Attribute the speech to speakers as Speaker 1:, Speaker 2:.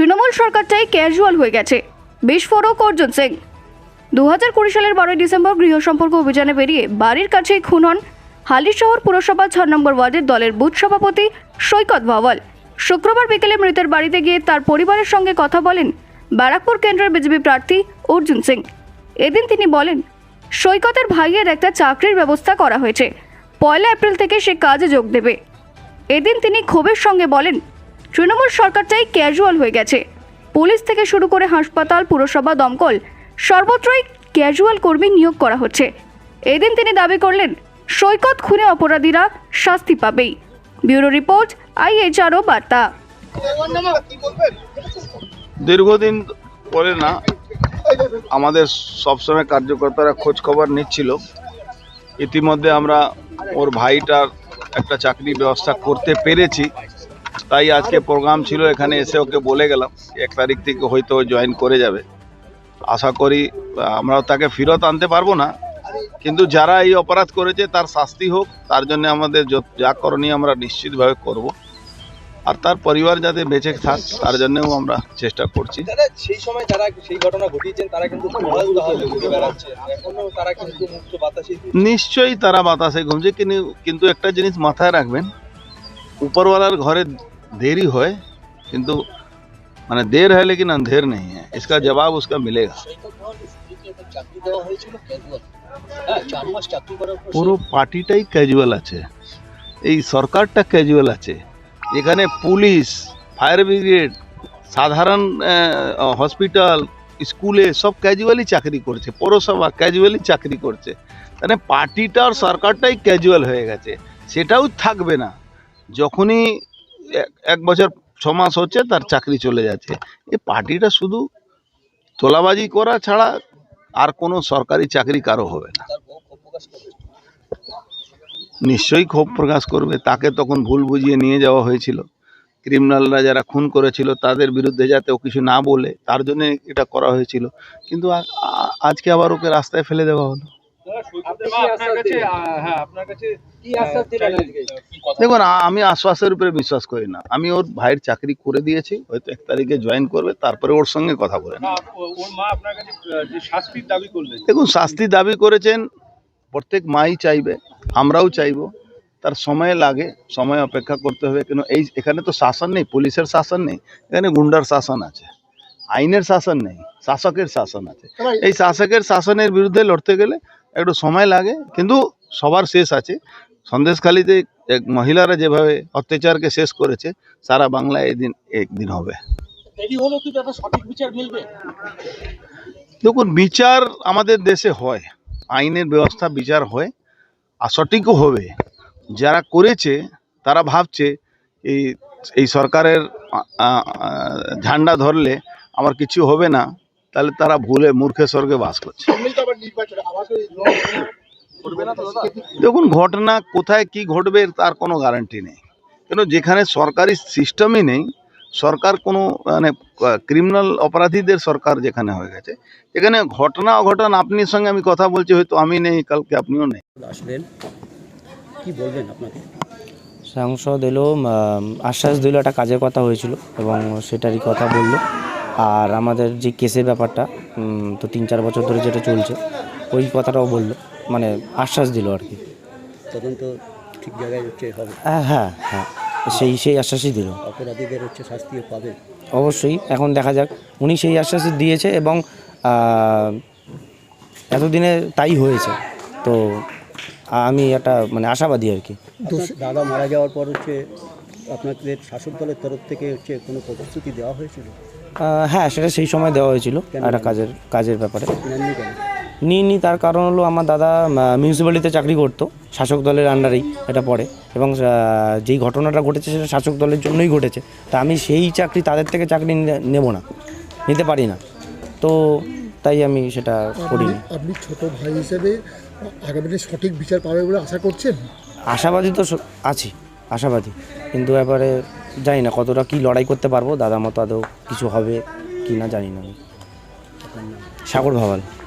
Speaker 1: Trinamool সরকারটাই casual হয়ে গেছে বিস্ফোরক অর্জুন সিং দু হাজার কুড়ি সালের বারোই ডিসেম্বর গৃহ সম্পর্ক অভিযানে বেরিয়ে বাড়ির কাছেই খুন হন হালিশহর পুরসভা ছয় নম্বর ওয়ার্ডের দলের বুথ সভাপতি সৈকত ভাওয়াল শুক্রবার বিকেলে মৃতের বাড়িতে গিয়ে তার পরিবারের সঙ্গে কথা বলেন ব্যারাকপুর কেন্দ্রের বিজেপি প্রার্থী অর্জুন সিং এদিন তিনি বলেন সৈকতের ভাইয়ের একটা চাকরির ব্যবস্থা করা হয়েছে পয়লা এপ্রিল থেকে সে কাজে যোগ দেবে এদিন তিনি ক্ষোভের সঙ্গে বলেন তৃণমূল সরকারটাই ক্যাজুয়াল হয়ে গেছে পুলিশ থেকে শুরু করে হাসপাতাল পুরসভা দমকল সর্বত্রই ক্যাজুয়াল কর্মী নিয়োগ করা হচ্ছে এদিন তিনি দাবি করলেন সৈকত খুনে অপরাধীরা শাস্তি পাবেই ব্যুরো রিপোর্ট আইএচআরও বার্তা
Speaker 2: দীর্ঘদিন পরে না আমাদের সবসময় কার্যকর্তারা খোঁজ খবর নিচ্ছিল ইতিমধ্যে আমরা ওর ভাইটার একটা চাকরি ব্যবস্থা করতে পেরেছি তাই আজকে প্রোগ্রাম ছিল এখানে এসে ওকে বলে গেলাম এক তারিখ থেকে হয়তো জয়েন করে যাবে আশা করি আমরা তাকে ফেরত আনতে পারবো না কিন্তু যারা এই অপরাধ করেছে তার শাস্তি হোক তার জন্য আমাদের যা করণীয় আমরা নিশ্চিতভাবে করব আর তার পরিবার যাতে বেঁচে থাক তার জন্যও আমরা চেষ্টা করছি সেই সময় যারা সেই ঘটনা ঘটিয়েছেন তারা কিন্তু নিশ্চয়ই তারা বাতাসে ঘুমছে কিন্তু একটা জিনিস মাথায় রাখবেন উপরওয়ালার ঘরে देरी होए किंतु মানে দের হয় লেকিন অন্ধের নেই হ্যাঁ इसका जवाब उसका পুরো পার্টিটাই ক্যাজুয়াল আছে এই সরকারটা ক্যাজুয়াল আছে এখানে পুলিশ ফায়ার ব্রিগেড সাধারণ হসপিটাল স্কুলে সব ক্যাজুয়ালি চাকরি করছে পৌরসভা ক্যাজুয়ালি চাকরি করছে মানে পার্টিটা আর সরকারটাই ক্যাজুয়াল হয়ে গেছে সেটাও থাকবে না যখনই এক বছর ছ মাস হচ্ছে তার চাকরি চলে যাচ্ছে এ পার্টিটা শুধু তোলাবাজি করা ছাড়া আর কোনো সরকারি চাকরি কারো হবে না নিশ্চয়ই ক্ষোভ প্রকাশ করবে তাকে তখন ভুল বুঝিয়ে নিয়ে যাওয়া হয়েছিল ক্রিমিনালরা যারা খুন করেছিল তাদের বিরুদ্ধে যাতে ও কিছু না বলে তার জন্য এটা করা হয়েছিল কিন্তু আজকে আবার ওকে রাস্তায় ফেলে দেওয়া হলো আপনার কাছে হ্যাঁ আপনার কাছে কি আশ্বাস হ্যাঁ, দিলেন দেখুন আমি আশ্বাসের উপরে বিশ্বাস করি না আমি ওর ভাইয়ের চাকরি করে দিয়েছি হয়তো এক তারিখে জয়েন করবে তারপরে ওর সঙ্গে কথা বলে দেখুন শাস্তি দাবি করেছেন প্রত্যেক মাই চাইবে আমরাও চাইব তার সময় লাগে সময় অপেক্ষা করতে হবে কেন এই এখানে তো শাসন নেই পুলিশের শাসন নেই এখানে গুন্ডার শাসন আছে আইনের শাসন নেই শাসকের শাসন আছে এই শাসকের শাসনের বিরুদ্ধে লড়তে গেলে একটু সময় লাগে কিন্তু সবার শেষ আছে সন্দেশখালিতে মহিলারা যেভাবে অত্যাচারকে শেষ করেছে সারা বাংলায় এদিন একদিন হবে দেখুন বিচার আমাদের দেশে হয় আইনের ব্যবস্থা বিচার হয় আর সঠিকও হবে যারা করেছে তারা ভাবছে এই এই সরকারের ঝান্ডা ধরলে আমার কিছু হবে না তাহলে তারা ভুলে মূর্খে স্বর্গে বাস করছে দেখুন ঘটনা কোথায় কি ঘটবে তার কোনো গ্যারান্টি নেই কেন যেখানে সরকারি সিস্টেমই নেই সরকার কোনো মানে ক্রিমিনাল অপরাধীদের সরকার যেখানে হয়ে গেছে এখানে ঘটনা অঘটন আপনি সঙ্গে আমি কথা বলছি হয়তো আমি নেই কালকে আপনিও নেই আসলেন
Speaker 3: কি বলবেন আপনাকে সাংসদ এলো আশ্বাস দিল একটা কাজের কথা হয়েছিল এবং সেটারই কথা বলল আর আমাদের যে কেসের ব্যাপারটা তো তিন চার বছর ধরে যেটা চলছে ওই কথাটাও বললো মানে আশ্বাস দিল আর কি
Speaker 4: তখন তো ঠিক জায়গায় হচ্ছে
Speaker 3: হ্যাঁ হ্যাঁ হ্যাঁ সেই সেই আশ্বাসই দিল অপরাধীদের হচ্ছে শাস্তিও পাবে অবশ্যই এখন দেখা যাক উনি সেই আশ্বাসই দিয়েছে এবং এতদিনে তাই হয়েছে তো আমি একটা মানে আশাবাদী আর কি
Speaker 4: দাদা মারা যাওয়ার পর হচ্ছে আপনাদের শাসক দলের তরফ থেকে হচ্ছে কোনো প্রতিশ্রুতি দেওয়া হয়েছিল
Speaker 3: হ্যাঁ সেটা সেই সময় দেওয়া হয়েছিল একটা কাজের কাজের ব্যাপারে নিইনি তার কারণ হলো আমার দাদা মিউনিসিপ্যালিটিতে চাকরি করতো শাসক দলের আন্ডারেই এটা পড়ে এবং যেই ঘটনাটা ঘটেছে সেটা শাসক দলের জন্যই ঘটেছে তা আমি সেই চাকরি তাদের থেকে চাকরি নেব না নিতে পারি না তো তাই আমি সেটা করিনি
Speaker 4: আপনি ছোট ভাই হিসেবে আগামী সঠিক বিচার পাবে বলে আশা করছেন
Speaker 3: আশাবাদী তো আছি আশাবাদী কিন্তু ব্যাপারে জানি না কতটা কি লড়াই করতে পারবো দাদা মতো আদৌ কিছু হবে কি না জানি না আমি সাগর ভাবাল